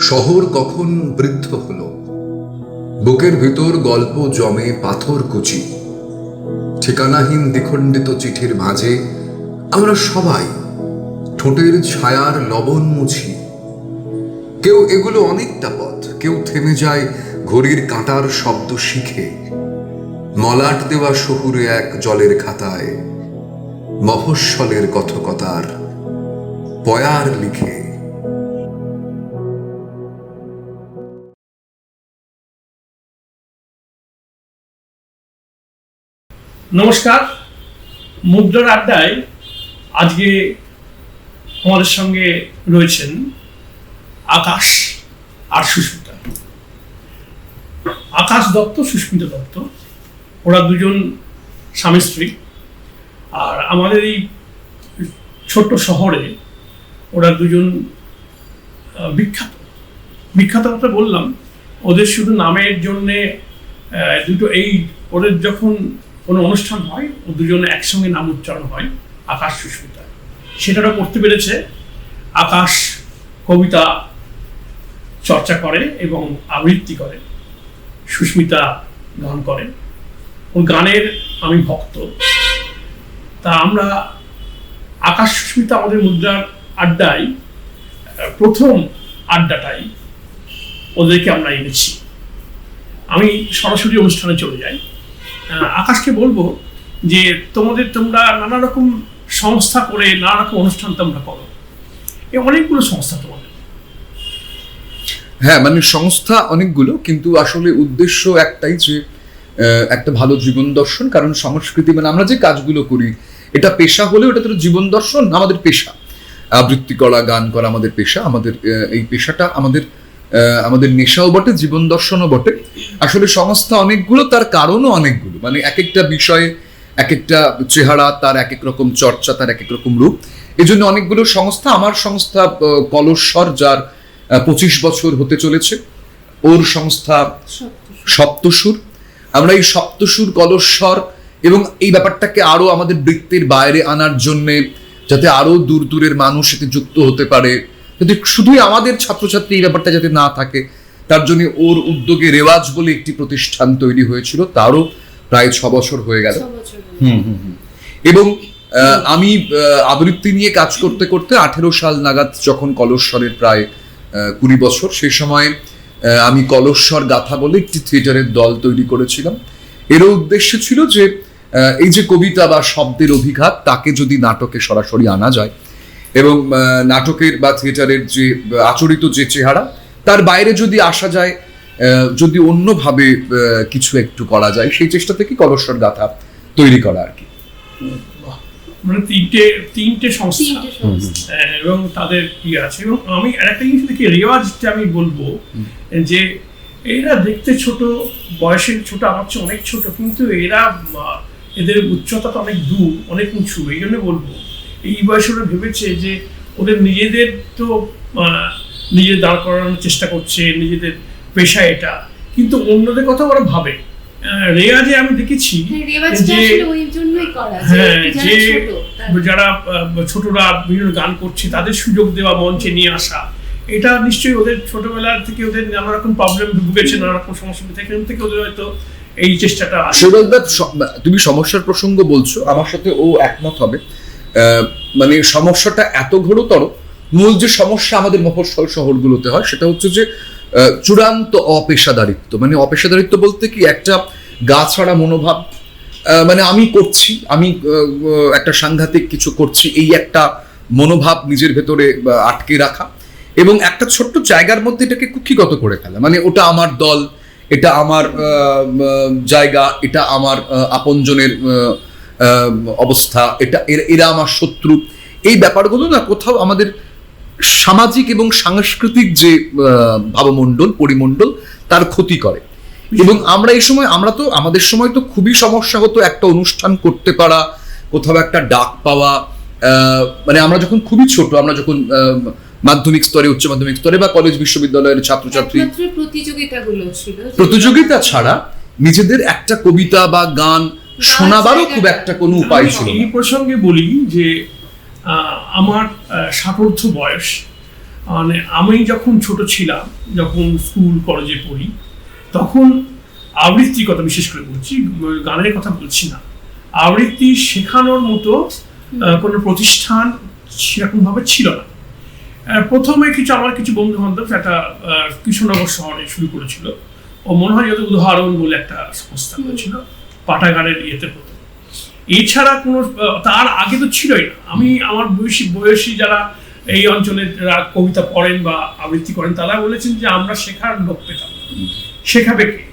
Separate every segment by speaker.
Speaker 1: শহর কখন বৃদ্ধ হলো? বুকের ভিতর গল্প জমে পাথর কুচি। ঠিকানাহীন দ্বিখণ্ডিত চিঠির মাঝে আমরা সবাই ঠোঁটের ছায়ার লবণ মুছি। কেউ এগুলো অনেকটা পথ, কেউ থেমে যায় ঘড়ির কাঁটার শব্দ শিখে। মলাট দেওয়া শহুরে এক জলের খাতায় মফস্বলের কথকতার পয়ার লিখে।
Speaker 2: নমস্কার। মুদ্রার আড্ডায় আজকে আমাদের সঙ্গে রয়েছেন আকাশ আর সুস্মিতা। আকাশ দত্ত, সুস্মিতা দত্ত। ওরা দুজন স্বামী স্ত্রী। আর আমাদের এই ছোট্ট শহরে ওরা দুজন বিখ্যাত। বিখ্যাত কথা বললাম, ওদের শুধু নামের জন্যে দুটো এই ওদের যখন কোনো অনুষ্ঠান হয় ও দুজনে একসঙ্গে নাম উচ্চারণ হয় আকাশ সুস্মিতা। সেটারও করতে পেরেছে। আকাশ কবিতা চর্চা করে এবং আবৃত্তি করে। সুস্মিতা গান করে। ওর গানের আমি ভক্ত। তা আমরা আকাশ সুস্মিতা আমাদের মুদ্রার আড্ডায়, প্রথম আড্ডাটাই ওদেরকে আমরা এনেছি। আমি সরাসরি অনুষ্ঠানে চলে যাই। আকাশকে বলব যে তোমাদের তোমরা নানা রকম সংস্থা করে, নানা রকম অনুষ্ঠান তোমরা করো। এ অনেকগুলো সংস্থা তোমাদের।
Speaker 1: হ্যাঁ মানে সংস্থা অনেকগুলো, কিন্তু আসলে উদ্দেশ্য একটাই যে একটা ভালো জীবন দর্শন, কারণ সংস্কৃতি মানে আমরা যে কাজগুলো করি, এটা পেশা হলেও এটা তো জীবন দর্শন, আমাদের পেশা। আবৃত্তি করা, গান করা আমাদের পেশা, আমাদের এই পেশাটা আমাদের আমাদের নেশাও বটে জীবন দর্শনও বটে। আসলে সংস্থা অনেকগুলো তার কারণও অনেকগুলো। মানে এক একটা বিষয়ে এক একটা চেহারা তার এক এক রকম চর্চা তার এক এক রকম রূপ। এই জন্য অনেকগুলো সংস্থা আমার সংস্থা কলস্বর যার পঁচিশ বছর হতে চলেছে ওর সংস্থা সপ্তসুর। আমরা এই সপ্তসুর কলস্বর এবং এই ব্যাপারটাকে আরও আমাদের বৃত্তির বাইরে আনার জন্যে যাতে আরও দূর দূরের মানুষ এতে যুক্ত হতে পারে। যাতে শুধুই আমাদের ছাত্রছাত্রী এই ব্যাপারটা যাতে না থাকে তার জন্য ওর উদ্যোগে রেওয়াজ বলে একটি প্রতিষ্ঠান তৈরি হয়েছিল তারও প্রায় ছ বছর হয়ে গেল। হুম হুম হুম। এবং আমি আবৃত্তি নিয়ে কাজ করতে করতে আঠেরো সাল নাগাদ যখন কলস্বরের প্রায় কুড়ি বছর সেই সময় আমি কলস্বর গাথা বলে একটি থিয়েটারের দল তৈরি করেছিলাম। এরও উদ্দেশ্য ছিল যে আহ, এই যে কবিতা বা শব্দের অভিঘাত তাকে যদি নাটকে সরাসরি আনা যায় এবং নাটকের বা থিয়েটারের যে আচরিত যে চেহারা তার বাইরে যদি আসা যায় আহ, যদি অন্যভাবে আহ, কিছু একটু করা যায় সেই চেষ্টা থেকে কলস্বর গাথা তৈরি করা আর কি।
Speaker 2: মানে তিনটে তিনটে সংস্থা।
Speaker 3: তিনটে সংস্থা।
Speaker 2: আহ, এবং তাদের ইয়ে আছে। এবং আমি আরেকটা জিনিস দেখি রেওয়াজটা আমি বলব যে এরা দেখতে ছোট বয়সের ছোট আমার চেয়ে অনেক ছোট কিন্তু এরা এদের উচ্চতা তো অনেক দূর অনেক উঁচু এই জন্য বলব। এই বয়সে ওরা ভেবেছে যে ওদের নিজেদের তো নিজে দাঁড় করানোর চেষ্টা করছে নিজেদের পেশা এটা। কিন্তু অন্যদের কথা ওরা ভাবে। আহ, রেয়াজে আমি দেখেছি
Speaker 3: হ্যাঁ,
Speaker 2: যে
Speaker 3: যে
Speaker 2: হ্যাঁ
Speaker 3: যারা
Speaker 2: যে যারা ছোটরা বিভিন্ন গান করছে তাদের সুযোগ দেওয়া মঞ্চে নিয়ে আসা। এটা নিশ্চয়ই ওদের ছোটবেলা থেকে ওদের নানা রকম প্রবলেম ভুগেছে নানা রকম সমস্যা থেকে এখান থেকে ওদের হয়তো এই চেষ্টাটা আসে।
Speaker 1: তুমি সমস্যার প্রসঙ্গ বলছো আমার সাথে ও একমত হবে। মানে সমস্যাটা এত ঘোরতর, মূল যে সমস্যা আমাদের মফস্বল শহরগুলোতে হয় সেটা হচ্ছে যে চূড়ান্ত অপেশাদারিত্ব। মানে অপেশাদারিত্ব বলতে কি, একটা গা ছাড়া মনোভাব মানে আমি করছি, আমি একটা সাংঘাতিক কিছু করছি, এই একটা মনোভাব নিজের ভেতরে আটকে রাখা এবং একটা ছোট্ট জায়গার মধ্যে এটাকে কুক্ষিগত করে ফেলা। মানে ওটা আমার দল, এটা আমার জায়গা, এটা আমার আপনজনের অবস্থা এটা এরা- আমার শত্রু। এই ব্যাপারগুলো না কোথাও আমাদের সামাজিক এবং সাংস্কৃতিক যে ভাবমণ্ডল পরিমণ্ডল তার ক্ষতি করে। এবং আমরা এই সময় আমরা তো আমাদের সময় তো খুবই সমস্যা হতো একটা অনুষ্ঠান করতে পারা কোথাও একটা ডাক পাওয়া মানে আমরা যখন খুবই ছোট আমরা যখন মাধ্যমিক স্তরে উচ্চ মাধ্যমিক স্তরে বা কলেজ বিশ্ববিদ্যালয়ের ছাত্রছাত্রী
Speaker 3: একমাত্র প্রতিযোগিতাগুলো ছিল।
Speaker 1: প্রতিযোগিতা ছাড়া নিজেদের একটা কবিতা বা গান শোনাবারও খুব একটা কোনো উপায় ছিল
Speaker 2: এই প্রসঙ্গে বলি যে আমার ষাটোর্ধ বয়স। মানে আমি যখন ছোট ছিলাম যখন স্কুল কলেজে পড়ি তখন আবৃত্তির কথা বিশেষ করে বলছি গানের কথা বলছি না। আবৃত্তি শেখানোর মতো কোনো প্রতিষ্ঠান সেরকমভাবে ছিল না। প্রথমে কিছু আমার কিছু বন্ধু বান্ধব একটা কৃষ্ণনগর শহরে শুরু করেছিল। ও মনে হয় যত উদাহরণ বলে একটা সংস্থা করেছিল। পাঠাগারের ইয়েতে। হতো এছাড়া কোনো তার আগে তো ছিলই না। আমি আমার বয়সী বয়সী যারা এই অঞ্চলে যারা কবিতা পড়েন বা আবৃত্তি করেন তারা বলেছেন যে আমরা শেখার লোক পেতাম শেখাবে কে?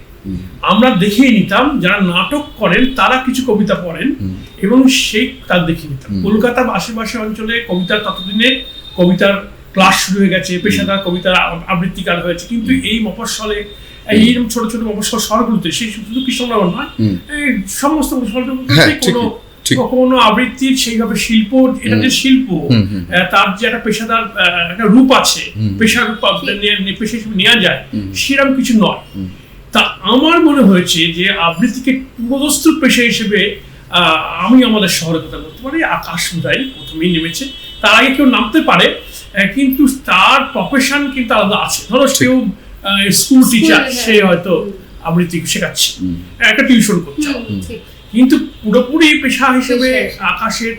Speaker 2: আমরা দেখিয়ে নিতাম যারা নাটক করেন তারা কিছু কবিতা পড়েন এবং সেই তার দেখিয়ে নিতাম।
Speaker 1: হুম।
Speaker 2: কলকাতা বা আশেপাশে অঞ্চলে কবিতার ততদিনে কবিতার ক্লাস শুরু হয়ে গেছে পেশাদার কবিতার আব- আবৃত্তিকার হয়েছে। কিন্তু এই মফস্বলে এই এরকম ছোট ছোট শহরগুলোতে সেই শুধু কৃষ্ণনগর নয় এই সমস্ত
Speaker 1: হ্যাঁ,
Speaker 2: কোনো কোনো আবৃত্তির সেইভাবে শিল্প এটা যে শিল্প তার যে একটা পেশাদার একটা রূপ আছে পেশার পেশা হিসেবে নেওয়া যায় সেরকম কিছু নয়। তা আমার মনে হয়েছে যে আবৃত্তিকে প্রদস্তুত পেশা হিসেবে আহ, আমি আমাদের শহরে কথা বলতে পারি আকাশ বোধহয় প্রথমেই নেমেছে। তার আগে কেউ নামতে পারে কিন্তু তার প্রফেশন কিন্তু আলাদা আছে। ধরো কেউ স্কুল টিচার। সে হয়তো আবৃত্তি শেখাচ্ছে। একটা টিউশন করছে। কিন্তু পুরোপুরি পেশা হিসেবে আকাশের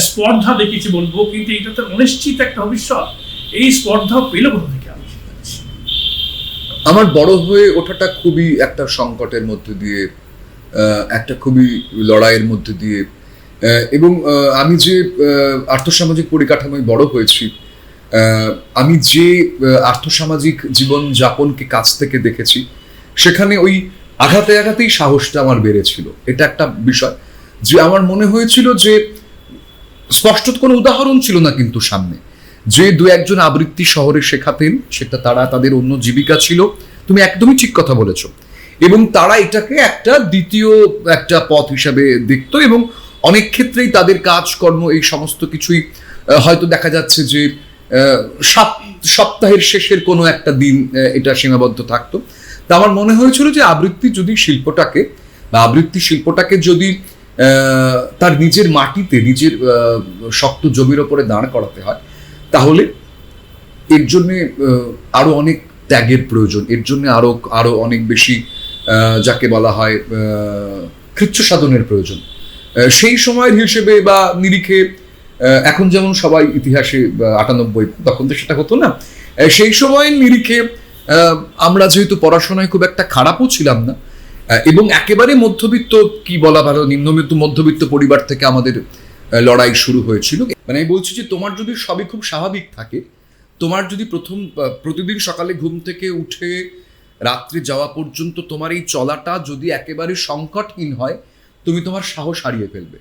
Speaker 2: স্পর্ধা দেখেছি বলব কিন্তু এটা তো অনিশ্চিত একটা ভবিষ্যৎ এই স্পর্ধা পেল কোথা থেকে আমি
Speaker 1: আমার বড় হয়ে ওঠাটা খুবই একটা সংকটের মধ্যে দিয়ে আহ, একটা খুবই লড়াইয়ের মধ্যে দিয়ে আহ, এবং আহ, আমি যে আহ, আর্থসামাজিক পরিকাঠামোয় বড় হয়েছি আমি যে আর্থসামাজিক জীবন যাপনকে কাছ থেকে দেখেছি, সেখানে ওই আঘাতে আঘাতেই সাহসটা আমার বেড়েছিল। এটা একটা বিষয় যে আমার মনে হয়েছিল যে স্পষ্ট কোনো উদাহরণ ছিল না কিন্তু সামনে। যে দু একজন আবৃত্তি শহরে শেখাতেন, সেটা তারা তাদের অন্য জীবিকা ছিল। তুমি একদমই ঠিক কথা বলেছ। এবং তারা এটাকে একটা দ্বিতীয় একটা পথ হিসাবে দেখত এবং অনেক ক্ষেত্রেই তাদের কাজকর্ম, এই সমস্ত কিছুই হয়তো দেখা যাচ্ছে যে সাপ- সপ্তাহের শেষের কোনো একটা দিন এটা সীমাবদ্ধ থাকতো। তা আমার মনে হয়েছিল যে আবৃত্তি যদি শিল্পটাকে, বা আবৃত্তি শিল্পটাকে যদি তার নিজের মাটিতে, নিজের শক্ত জমির ওপরে দাঁড় করাতে হয়, তাহলে এর জন্য আরও অনেক ত্যাগের প্রয়োজন। এর জন্য আরও আরও অনেক বেশি যাকে বলা হয় কৃচ্ছ সাধনের প্রয়োজন। সেই সময়ের হিসেবে বা নিরিখে এখন যেমন সবাই ইতিহাসে আটানব্বই, তখন তো সেটা হতো না। সেই সময় নিরিখে আমরা যেহেতু পড়াশোনায় খুব একটা খারাপও ছিলাম না এবং একেবারে মধ্যবিত্ত, কি বলা ভালো, নিম্নবিত্ত, মধ্যবিত্ত পরিবার থেকে আমাদের লড়াই শুরু হয়েছিল। মানে আমি বলছি যে, তোমার যদি সবই খুব স্বাভাবিক থাকে, তোমার যদি প্রথম প্রতিদিন সকালে ঘুম থেকে উঠে রাত্রে যাওয়া পর্যন্ত তোমার এই চলাটা যদি একেবারে সংকটহীন হয়, তুমি তোমার সাহস হারিয়ে ফেলবে।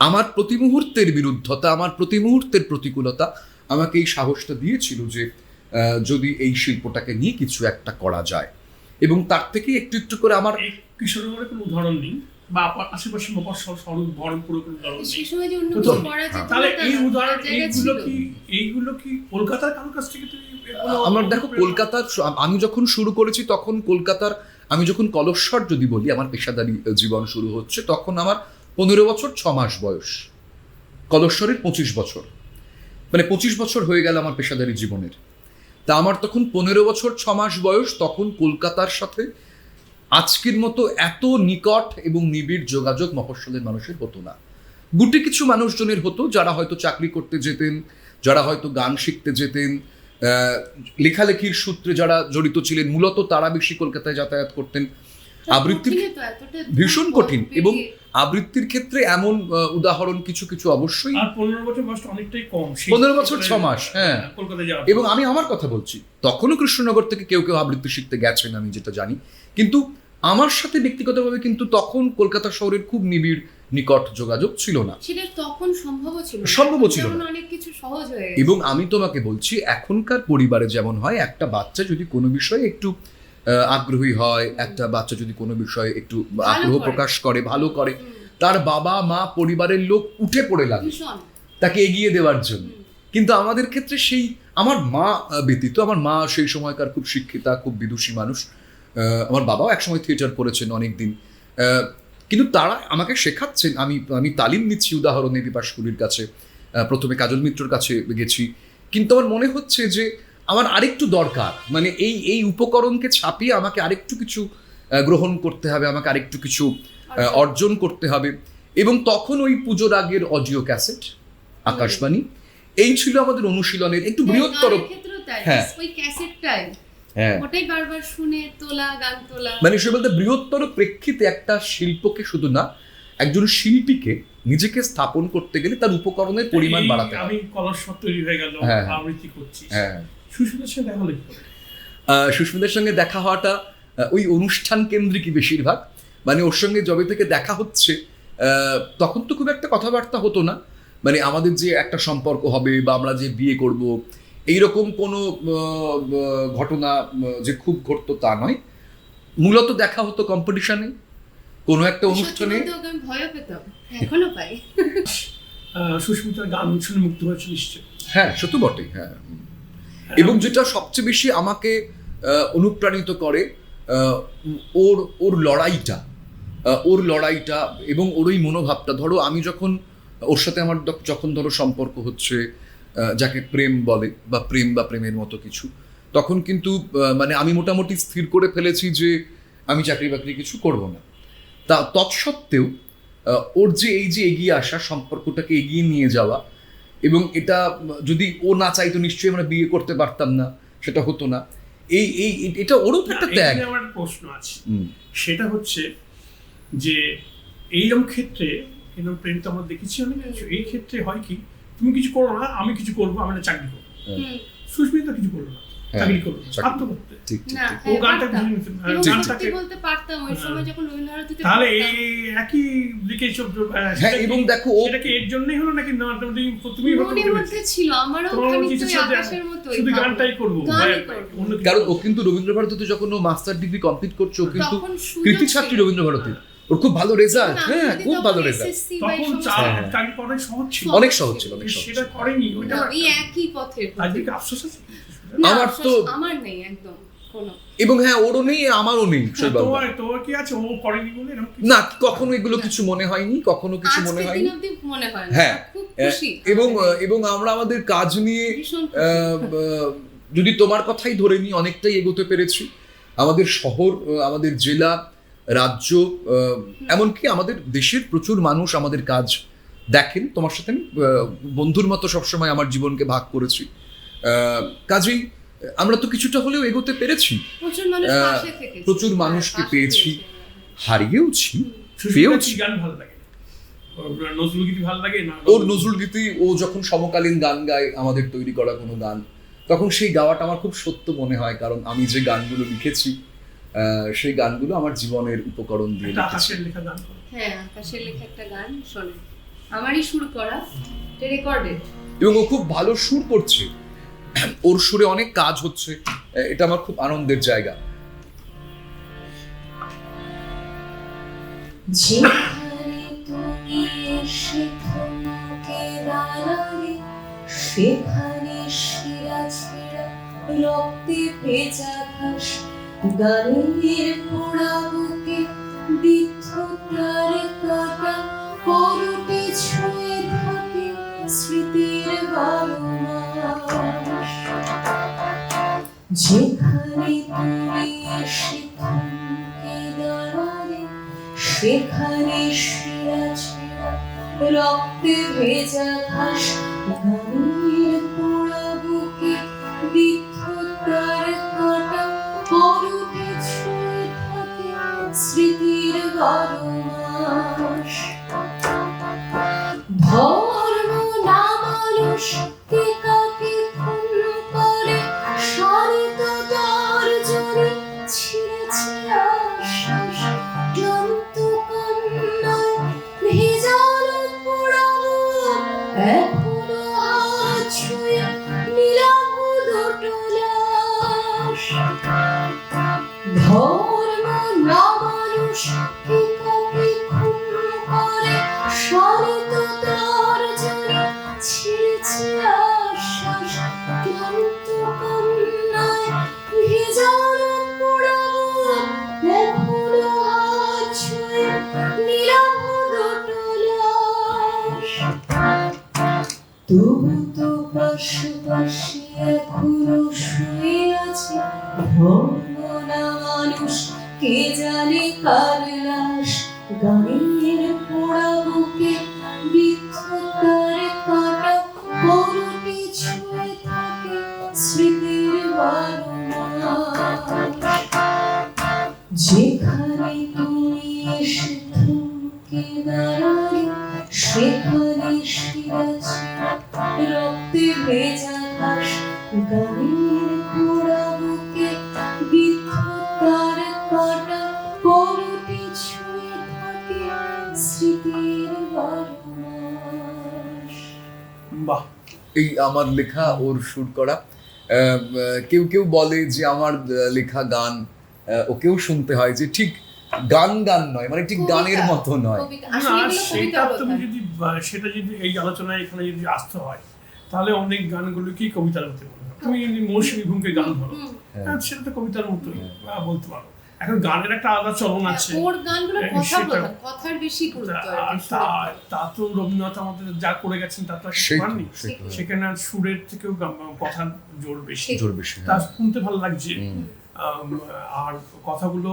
Speaker 1: আমার প্রতি মুহূর্তের বিরুদ্ধতা আমার প্রতি মুহূর্তের প্রতিকূলতা আমাকে এই সাহসটা দিয়েছিল যে যদি এই শিল্পটাকে নিয়ে কিছু একটা করা যায়। এবং তার থেকে একটু একটু করে আমার
Speaker 2: কিশোরগড়ের কোনো উদাহরণ নেই? বা আশেপাশে মফস্বল কোনো উদাহরণ নেই? তাহলে এই উদাহরণ এইগুলো কি এইগুলো কি কলকাতার কারোর কাছ থেকে
Speaker 1: আমার দেখো কলকাতার আমি যখন শুরু করেছি তখন কলকাতার আমি যখন কলস্বর যদি বলি আমার পেশাদারি জীবন শুরু হচ্ছে তখন আমার পনেরো বছর, ছ মাস বয়স। কলস্বরের পঁচিশ বছর। মানে পঁচিশ বছর হয়ে গেল আমার পেশাদারি জীবনের। তা আমার তখন পনেরো বছর, ছ মাস বয়স, তখন কলকাতার সাথে আজকের মতো এত নিকট এবং নিবিড় যোগাযোগ মফস্বলের মানুষের হতো না। গুটি কিছু মানুষজনের হতো যারা হয়তো চাকরি করতে যেতেন, যারা হয়তো গান শিখতে যেতেন লেখালেখির সূত্রে যারা জড়িত ছিলেন, মূলত তারা বেশি কলকাতায় যাতায়াত করতেন। আবৃত্তির ভীষণ কঠিন এবং আবৃত্তির ক্ষেত্রে এমন উদাহরণ কিছু কিছু অবশ্যই
Speaker 2: আর পনেরো বছর বয়সটা অনেকটাই কম সেই-
Speaker 1: 15 বছর, ছ মাস, হ্যাঁ। এবং আমি আমার কথা বলছি তখনও কৃষ্ণনগর থেকে কেউ কেউ আবৃত্তি শিখতে গেছেন আমি যেটা জানি কিন্তু আমার সাথে ব্যক্তিগতভাবে কিন্তু তখন কলকাতা শহরের খুব নিবিড় নিকট যোগাযোগ ছিল না
Speaker 3: সেটা তখন সম্ভবও ছিল না।
Speaker 1: ছিল না।
Speaker 3: অনেক কিছু সহজ হয়ে
Speaker 1: এবং আমি তোমাকে বলছি এখনকার পরিবারে যেমন হয় একটা বাচ্চা যদি কোনো বিষয়ে একটু আগ্রহী হয় একটা বাচ্চা যদি কোনো বিষয়ে একটু আগ্রহ প্রকাশ করে ভালো করে তার বাবা মা পরিবারের লোক উঠে পড়ে লাগে। তাকে এগিয়ে দেওয়ার জন্য। কিন্তু আমাদের ক্ষেত্রে সেই আমার মা ব্যতীত আমার মা সেই সময়কার খুব শিক্ষিতা খুব বিদুষী মানুষ। আমার বাবাও একসময় থিয়েটার করেছেন অনেক দিন আহ, কিন্তু তারা আমাকে শেখাচ্ছেন আমি আমি তালিম নিচ্ছি উদাহরণে বিপাশপুরীর কাছে। প্রথমে কাজল মিত্রর কাছে গেছি। কিন্তু আমার মনে হচ্ছে যে আমার আরেকটু দরকার। মানে এই এই উপকরণকে ছাপিয়ে আমাকে আরেকটু কিছু গ্রহণ করতে হবে আমাকে আরেকটু কিছু অর্জন করতে হবে। এবং তখন ওই পুজোর আগের অডিও ক্যাসেট আকাশবাণী এই ছিল আমাদের অনুশীলনের একটু বৃহত্তর
Speaker 3: গানের
Speaker 1: হ্যাঁ।
Speaker 3: ওই ক্যাসেটটাই।
Speaker 1: হ্যাঁ।
Speaker 3: ওটাই বারবার শুনে তোলা গান তোলা।
Speaker 1: মানে সে বলতে বৃহত্তর প্রেক্ষিতে একটা শিল্পকে শুধু না একজন শিল্পীকে নিজেকে স্থাপন করতে গেলে তার উপকরণের পরিমাণ বাড়াতে
Speaker 2: আমি
Speaker 1: হবে।
Speaker 2: তৈরি হয়ে গেল
Speaker 1: হ্যাঁ, হ্যাঁ।
Speaker 2: আবৃত্তি করছি।
Speaker 1: হ্যাঁ।
Speaker 2: সুস্মিতার সাথে দেখা হলো
Speaker 1: সুস্মিতার সঙ্গে দেখা হওয়াটা ওই অনুষ্ঠান কেন্দ্রিকই বেশিরভাগ। মানে ওর সঙ্গে যবে থেকে দেখা হচ্ছে তখন তো খুব একটা কথাবার্তা হতো না। মানে আমাদের যে একটা সম্পর্ক হবে বা আমরা যে বিয়ে করব এইরকম কোনো ঘটনা যে খুব ঘটতো তা নয়। মূলত দেখা হতো কম্পিটিশনে কোনো একটা অনুষ্ঠানে।
Speaker 3: বলতে ওকে আমি ভয়ও পেতাম এখনও পাই।
Speaker 2: সুস্মিতার গান শুনে মুক্ত হয়েছে নিশ্চয়
Speaker 1: হ্যাঁ সে তো বটেই হ্যাঁ। এবং যেটা সবচেয়ে বেশি আমাকে অনুপ্রাণিত করে ওর ওর লড়াইটা ওর লড়াইটা এবং ওর ওই মনোভাবটা। ধরো আমি যখন, ওর সাথে আমার যখন ধরো সম্পর্ক হচ্ছে যাকে প্রেম বলে বা প্রেম বা প্রেমের মতো কিছু, তখন কিন্তু মানে আমি মোটামুটি স্থির করে ফেলেছি যে আমি চাকরি বাকরি কিছু করব না। তা তৎসত্ত্বেও ওর যে এই যে এগিয়ে আসা, সম্পর্কটাকে এগিয়ে নিয়ে যাওয়া এবং এটা যদি ও না চাইতো নিশ্চয়ই আমরা বিয়ে করতে পারতাম না সেটা হতো না। এই এই এটা ওরও তো একটা ত্যাগ।
Speaker 2: আমার একটা প্রশ্ন আছে। সেটা হচ্ছে যে এইরকম ক্ষেত্রে এরকম প্রেম তো আমরা দেখেছি অনেক এই ক্ষেত্রে হয় কি তুমি কিছু করো না আমি কিছু করব আমি একটা চাকরি করব। সুস্মিতা কিছু করল না। চাকরি। ও
Speaker 3: হ্যাঁ,
Speaker 2: গানটা গানটাকে
Speaker 3: বলতে পারতাম ওই সময়
Speaker 2: হ্যাঁ।
Speaker 3: যখন রবীন্দ্রভারতীতে
Speaker 2: তাহলে এই একই দিকে সব
Speaker 1: হ্যাঁ এবং দেখো ও
Speaker 2: কি এর জন্যই হলো নাকি না তুমি তুমি
Speaker 3: মনের মধ্যে ছিল আমারও খানিকটা
Speaker 2: উচিত
Speaker 3: ওই
Speaker 2: ছিল যে
Speaker 3: আকাশের মতোই
Speaker 2: শুধু গানটাই করব
Speaker 3: গানই
Speaker 2: বা-
Speaker 3: করব।
Speaker 2: অন্য কিছু
Speaker 1: কারণ ও কিন্তু রবীন্দ্র ভারতীতে যখন ও মাস্টার ডিগ্রি কমপ্লিট করছে কিন্তু কৃতি ছাত্রী
Speaker 3: ছিল।
Speaker 1: রবীন্দ্র ভারতীর ওর খুব ভালো রেজাল্ট হ্যাঁ খুব ভালো রেজাল্ট
Speaker 2: তখন। চাকরি করা সহজ ছিল
Speaker 1: অনেক সহজ ছিল অনেক সহজ
Speaker 2: সেটা
Speaker 1: ছিল।
Speaker 2: করেনি ওইটা
Speaker 3: না, একই পথে।
Speaker 2: দিকে আফসোস আছে
Speaker 1: আমার তো-
Speaker 3: আমার নেই একদম কোনো।
Speaker 1: এবং হ্যাঁ ওরও নেই আমারও নেই
Speaker 2: তোমার তোমার কি আছে? ও করেনি বলে কিছু?
Speaker 1: না কখনো এগুলো কিছু মনে হয়নি কখনো কিছু মনে হয়নি।
Speaker 3: মনে হয়
Speaker 1: হ্যাঁ,
Speaker 3: খুব
Speaker 1: আহ,
Speaker 3: খুশি
Speaker 1: এবং এবং আমরা আমাদের কাজ নিয়ে যদি তোমার কথাই ধরে নিই অনেকটাই এগোতে পেরেছি। আমাদের শহর আমাদের জেলা রাজ্য আহ, এমনকি আমাদের দেশের প্রচুর মানুষ আমাদের কাজ দেখেন। তোমার সাথে আমি আহ, বন্ধুর মতো সবসময় আমার জীবনকে ভাগ করেছি। কাজেই আমরা তো কিছুটা হলেও এগোতে পেরেছি।
Speaker 3: প্রচুর হ্যাঁ,
Speaker 1: মানুষকে পেয়েছি। হারিয়েওছি পেয়েওছি।
Speaker 2: গান ভালো লাগে। ওর নজরুল গীতি ভালো লাগে না?
Speaker 1: ওর নজরুল গীতি ও যখন সমকালীন গান গায় আমাদের তৈরি করা কোনো গান তখন সেই গাওয়াটা আমার খুব সত্য মনে হয় কারণ আমি যে গানগুলো লিখেছি আহ, সেই গানগুলো আমার জীবনের উপকরণ দিয়ে লিখেছি।
Speaker 3: হ্যাঁ আকাশের লেখা একটা গান শোনে। আমারই সুর করা রেকর্ডেড
Speaker 1: এবং ও খুব ভালো সুর করছে। ওর সুরে অনেক কাজ হচ্ছে, এটা আমার খুব আনন্দের জায়গা।
Speaker 4: সেখানে রক্তে ভেজা ঘাস, গানের পোড়া বুকে ছুঁয়ে থাকে স্মৃতির যেখানে তুমি এসে থমকে দাঁড়ালে সেখানে রক্তে ভেজা ঘাস গানের পোড়া বুকে বিদ্ধতার কাটা পরতে ছুঁয়ে থাকে স্মৃতির বারো তবু তো পাশাপাশি এখনও শুয়ে আছে। ভঙ্গ হ্যাঁ। মানুষ কে জানে কার স্মৃতির
Speaker 2: বাহ।
Speaker 1: এই আমার লেখা ওর সুর করা। কেউ কেউ বলে যে আমার লেখা গান ওকেও শুনতে হয় যে ঠিক গান গান নয় মানে ঠিক গানের মতো নয়।
Speaker 3: কবিতা।
Speaker 2: না
Speaker 3: আসলে এগুলো
Speaker 2: সেটা
Speaker 3: কবিতার
Speaker 2: তুমি যদি সেটা যদি এই আলোচনায় এখানে যদি আসতে হয় তাহলে অনেক গানগুলো কি কবিতার মতো তুমি যদি মৌসুমী ঘুমকে গান ধরো হ্যাঁ, সেটা তো কবিতার মতোই আহ, বলতে পারো। এখন গানের একটা আলাদা চলন আছে।
Speaker 3: ওর গানগুলো
Speaker 2: হ্যাঁ,
Speaker 3: কথা কথার বেশি গুরুত্ব
Speaker 2: তা- তা রবীন্দ্রনাথ আমাদের যা করে গেছেন তা তো। সেখানে আর সুরের থেকেও কথার জোর বেশি।
Speaker 1: জোর বেশি
Speaker 2: তা
Speaker 1: হ্যাঁ।
Speaker 2: শুনতে ভালো লাগছে। আর কথাগুলো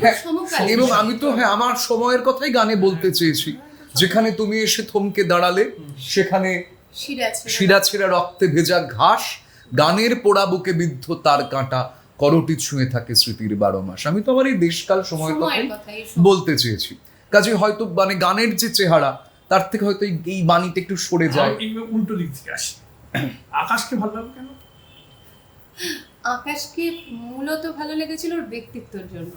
Speaker 1: হ্যাঁ, এবং আমি তো হ্যাঁ আমার সময়ের কথাই গানে বলতে চেয়েছি। যেখানে তুমি এসে থমকে দাঁড়ালে সেখানে
Speaker 3: শিরাছে
Speaker 1: শিরাছেরা রক্তে ভেজা ঘাস গানের পোড়া বুকে বিদ্ধ তার কাঁটা। করটি ছুঁয়ে থাকে স্মৃতির বারো মাস। আমি তো আমার এই দেশকাল
Speaker 3: সময়।
Speaker 1: বলতে চেয়েছি। কাজে হয়তো মানে গানের যে চেহারা তার থেকে হয়তো এই- এই বাণীটা একটু সরে যায়।
Speaker 2: উল্টো দিক থেকে আসি। আকাশকে ভালো লাগে কেন?
Speaker 3: আকাশকে মূলত ভালো লেগেছিল ওর ব্যক্তিত্বের জন্য।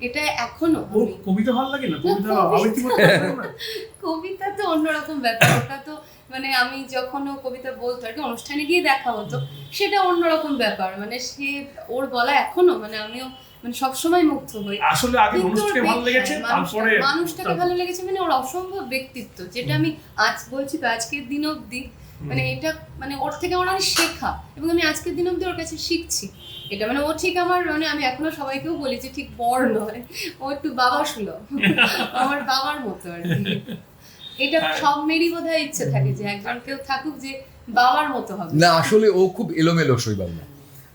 Speaker 3: এটা এখনও
Speaker 2: কবিতা ভালো লাগে না? কবিতা
Speaker 3: কবিতা- তো অন্যরকম ব্যাপার। ওটা তো মানে আমি যখন কবিতা বলতো আর কি অনুষ্ঠানে গিয়ে দেখা হতো সেটা অন্যরকম ব্যাপার। মানে সে ওর গলা এখনও মানে আমিও মানে সবসময় মুগ্ধ হই।
Speaker 2: আসলে আগে মানুষকে ভালো লেগেছে
Speaker 3: হ্যাঁ,
Speaker 2: তারপরে
Speaker 3: মানুষটাকে ভালো লেগেছে মানে ওর অসম্ভব ব্যক্তিত্ব যেটা আমি আজ বলছি তো আজকের দিন অবধি। মানে এটা মানে ওর থেকে আমার অনেক শেখা এবং আমি আজকের দিন অবধি ওর কাছে শিখছি। এটা মানে ও ঠিক আমার মানে আমি এখনও সবাইকেও বলি যে ঠিক বড় নয় ও একটু বাবা সুলভ। আমার বাবার মতো আর কি। এটা
Speaker 2: হ্যাঁ।
Speaker 3: সব মেয়েরই বোধ ইচ্ছে থাকে যে একজন কেউ থাকুক যে বাবার মতো হবে।
Speaker 1: না আসলে ও খুব এলোমেলো শৈবাল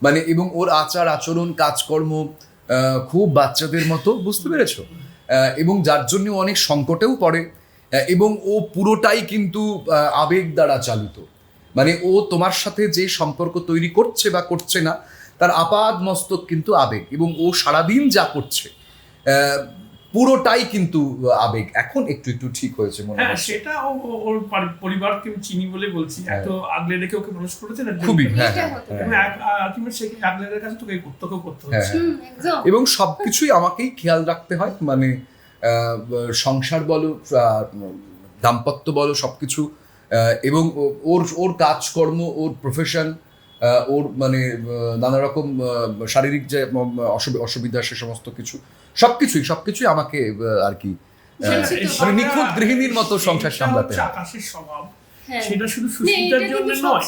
Speaker 1: মানে এবং ওর আচার আচরণ কাজকর্ম আহ, খুব বাচ্চাদের মতো বুঝতে পেরেছ? আহ, এবং যার জন্য অনেক সংকটেও পড়ে। এবং ও পুরোটাই কিন্তু আবেগ দ্বারা চালিত। মানে ও তোমার সাথে যে সম্পর্ক তৈরি করছে বা করছে না তার আপাদ মস্তক কিন্তু আবেগ। এবং ও সারাদিন যা করছে আহ, পুরোটাই কিন্তু আবেগ। এখন একটু একটু ঠিক হয়েছে মনে
Speaker 2: হ্যাঁ
Speaker 1: হচ্ছে।
Speaker 2: সেটা ওর পারি- পরিবারকে আমি চিনি বলে বলছি।
Speaker 1: হ্যাঁ।
Speaker 2: এত আগলে রেখে ওকে মানুষ করেছে না?
Speaker 1: খুবই হ্যাঁ হ্যাঁ, হ্যাঁ, হ্যাঁ।
Speaker 2: আলটিমেট সে আগলে রেখার কাছে তোকে করতে
Speaker 1: হ্যাঁ,
Speaker 2: হচ্ছে।
Speaker 1: এবং সবকিছুই আমাকেই খেয়াল রাখতে হয়। মানে সংসার বলো দাম্পত্য বলো সব কিছু এবং ওর ওর কাজকর্ম ওর প্রফেশন ওর মানে নানা রকম শারীরিক যে অসুবিধা সে সমস্ত কিছু সব কিছুই সব কিছুই আমাকে আর কি মানে নিখুঁত গৃহিণীর মতো সংসার সামলাতে হয়।
Speaker 3: হ্যাঁ।
Speaker 2: সেটা শুধু সুস্মিতার জন্য নয়।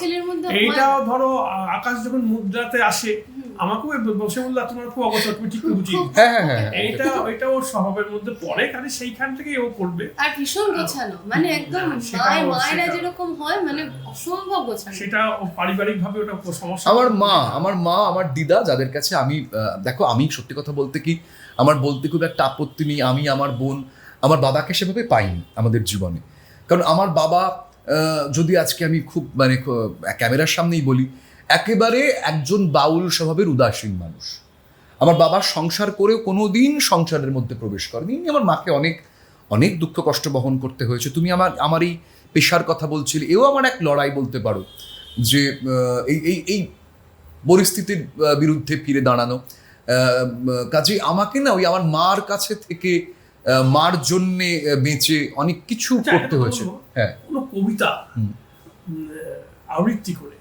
Speaker 2: এইটাও ধরো আকাশ যখন মুদ্রাতে আসে আমাকেও বসে বলল তোমার খুব তুমি ঠিক
Speaker 3: খুব-
Speaker 1: হ্যাঁ হ্যাঁ।
Speaker 2: এইটা ওইটা ওর স্বভাবের মধ্যে পড়ে কাজে সেইখান থেকেই ও করবে।
Speaker 3: আর ভীষণ গোছানো। মানে একদম মায়ের যেরকম হয় মানে অসম্ভব গোছানো।
Speaker 2: সেটা পারিবারিক ভাবে ওটা সমস্যা।
Speaker 1: আমার মা আমার মা আমার দিদা যাদের কাছে আমি আহ, দেখো আমি সত্যি কথা বলতে কি আমার বলতে খুব একটা আপত্তি নেই। আমি আমার বোন আমার বাবাকে সেভাবে পাইনি আমাদের জীবনে। কারণ আমার বাবা যদি আজকে আমি খুব মানে ক্যামেরার সামনেই বলি, একেবারে একজন বাউল স্বভাবের উদাসীন মানুষ। আমার বাবা সংসার করেও কোনোদিন সংসারের মধ্যে প্রবেশ করেনি। আমার মাকে অনেক অনেক দুঃখ কষ্ট বহন করতে হয়েছে। তুমি আমার আমার এই পেশার কথা বলছিলে, এও আমার এক লড়াই বলতে পারো যে এই এই এই পরিস্থিতির বিরুদ্ধে ফিরে দাঁড়ানো। কাজে আমাকে না ওই আমার মার কাছে থেকে মার জন্যে বেঁচে অনেক কিছু
Speaker 2: আচ্ছা,
Speaker 1: করতে হয়েছে। হ্যাঁ।
Speaker 2: কোনো কবিতা আবৃত্তি করে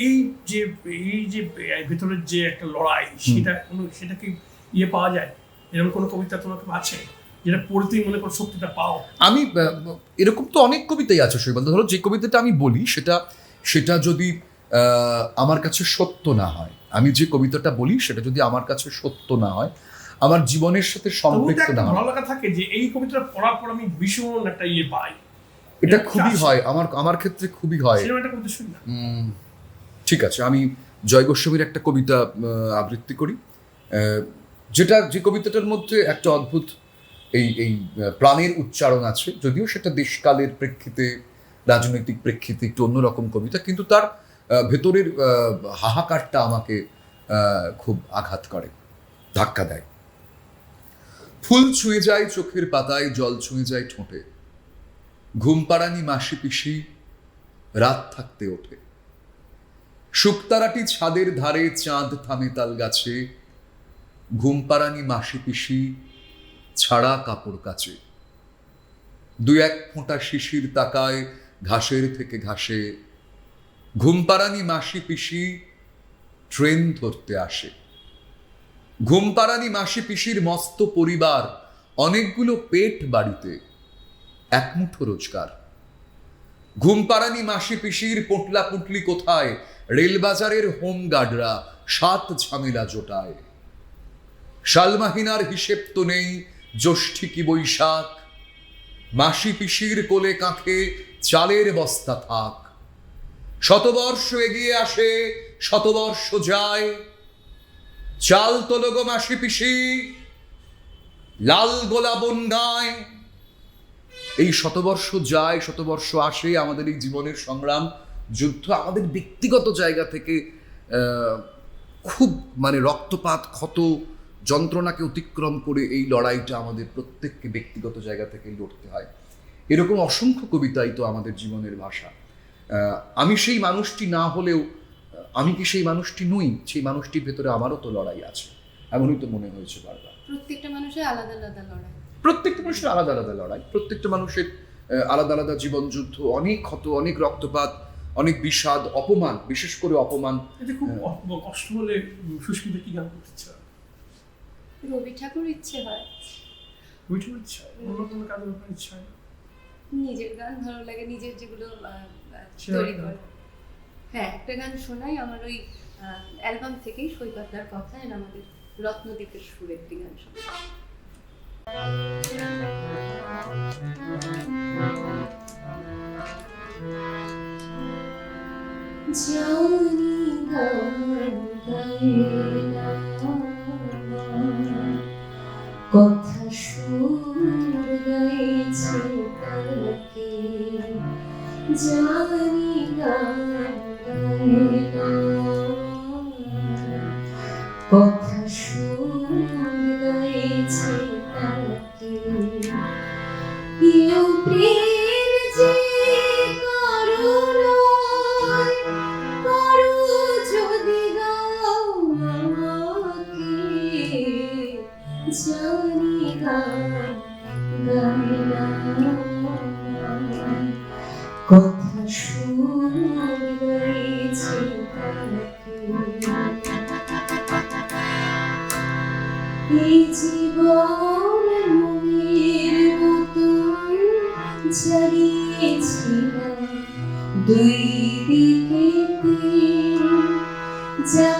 Speaker 2: এই যে এই যে ভেতরের যে একটা লড়াই সেটা কোনো সেটা কি ইয়ে পাওয়া যায়? এরকম কোনো কবিতা তোমার আছে যেটা পড়তেই মনে করো শক্তিটা পাও?
Speaker 1: আমি এরকম তো অনেক কবিতাই আছে শৈবাল। ধরো যে কবিতাটা আমি বলি সেটা সেটা যদি আহ, আমার কাছে সত্য না হয় আমি যে কবিতাটা বলি সেটা যদি আমার কাছে সত্য না হয় আমার জীবনের সাথে সম্পৃক্ত না।
Speaker 2: ভালো লাগা থাকে যে এই কবিতাটা পড়ার পর আমি ভীষণ একটা ইয়ে পাই।
Speaker 1: এটা খুবই হয় আমার আমার ক্ষেত্রে খুবই হয়। ঠিক আছে আমি জয় গোস্বামীর একটা কবিতা আবৃত্তি করি। যেটা যে কবিতাটার মধ্যে একটা অদ্ভুত এই এই প্রাণের উচ্চারণ আছে যদিও সেটা দেশকালের প্রেক্ষিতে রাজনৈতিক প্রেক্ষিতে একটু অন্যরকম কবিতা কিন্তু তার ভেতরের হাহাকারটা আমাকে খুব আঘাত করে ধাক্কা দেয়। ফুল ছুঁয়ে যায় চোখের পাতায়, জল ছুঁয়ে যায় ঠোঁটে। ঘুম পাড়ানি মাসি পিসি, রাত থাকতে ওঠে। শুকতারাটি ছাদের ধারে, চাঁদ থামে তাল গাছে। ঘুম পাড়ানি মাসি পিসি, ছাড়া কাপড় কাচে। দু এক ফোঁটা শিশির তাকায়, ঘাসের থেকে ঘাসে। ঘুম পাড়ানি মাসি পিসি, ট্রেন ধরতে আসে। ঘুম পাড়ানি মাসি পিসির মস্ত পরিবার, অনেকগুলো পেট বাড়িতে, এক মুঠো রোজগার। ঘুম পাড়ানি মাসি পিসির পোটলা পুটলি কোথায়, রেলবাজারের হোম গার্ডরা সাত ঝামেলা জোটায়। শালমাহিনার হিসেব তো নেই জ্যৈষ্ঠী কি বৈশাখ। মাসি পিসির কোলে কাঁখে চালের বস্তা থাক। শতবর্ষ এগিয়ে আসে, শতবর্ষ যায়। চাল তোলো গো মাসি পিসি, লাল গোলা বন্যায়। এই শতবর্ষ যায়, শতবর্ষ আসে, আমাদের এই জীবনের সংগ্রাম, যুদ্ধ আমাদের ব্যক্তিগত জায়গা থেকে খুব মানে রক্তপাত, ক্ষত, যন্ত্রণাকে অতিক্রম করে এই লড়াইটা আমাদের প্রত্যেককে ব্যক্তিগত জায়গা থেকে লড়তে হয়। এরকম অসংখ্য কবিতাই তো আমাদের জীবনের ভাষা। আমি সেই মানুষটি না হলেও আমি কি সেই মানুষটি নই? সেই মানুষটির ভেতরে আমারও তো লড়াই আছে। এমনই তো মনে হয়েছে বারবার।
Speaker 3: প্রত্যেকটা মানুষের আলাদা আলাদা লড়াই।
Speaker 1: প্রত্যেকটা মানুষের আলাদা আলাদা লড়াই। প্রত্যেকটা মানুষের আলাদা আলাদা জীবন যুদ্ধ অনেক ক্ষত অনেক রক্তপাত অনেক বিষাদ অপমান বিশেষ করে অপমান।
Speaker 2: খুব কষ্ট হলে সুস্মিতা কি গান করতে ইচ্ছা
Speaker 3: রবি ঠাকুর ইচ্ছে হয়।
Speaker 2: ওইটার ইচ্ছা হয়? অন্য কোনো কাজের ব্যাপারে ইচ্ছা হয়
Speaker 3: নিজের গান ভালো লাগে নিজের যেগুলো তৈরি করে। হ্যাঁ একটা গান শোনাই, আমার ওই অ্যালবাম থেকেই সৈকতদার কথা আর আমাদের রত্নদ্বীপের সুর একটি গান শোনাই।
Speaker 4: কথা সুর তাকে জানি দুই দিকে যা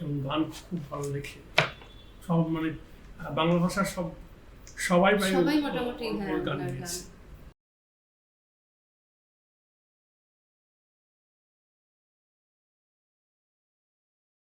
Speaker 2: এবং গান খুব ভালো লেখে সব মানে বাংলা ভাষার সব সবাই
Speaker 3: সবাই মোটামুটি হ্যাঁ
Speaker 2: গান।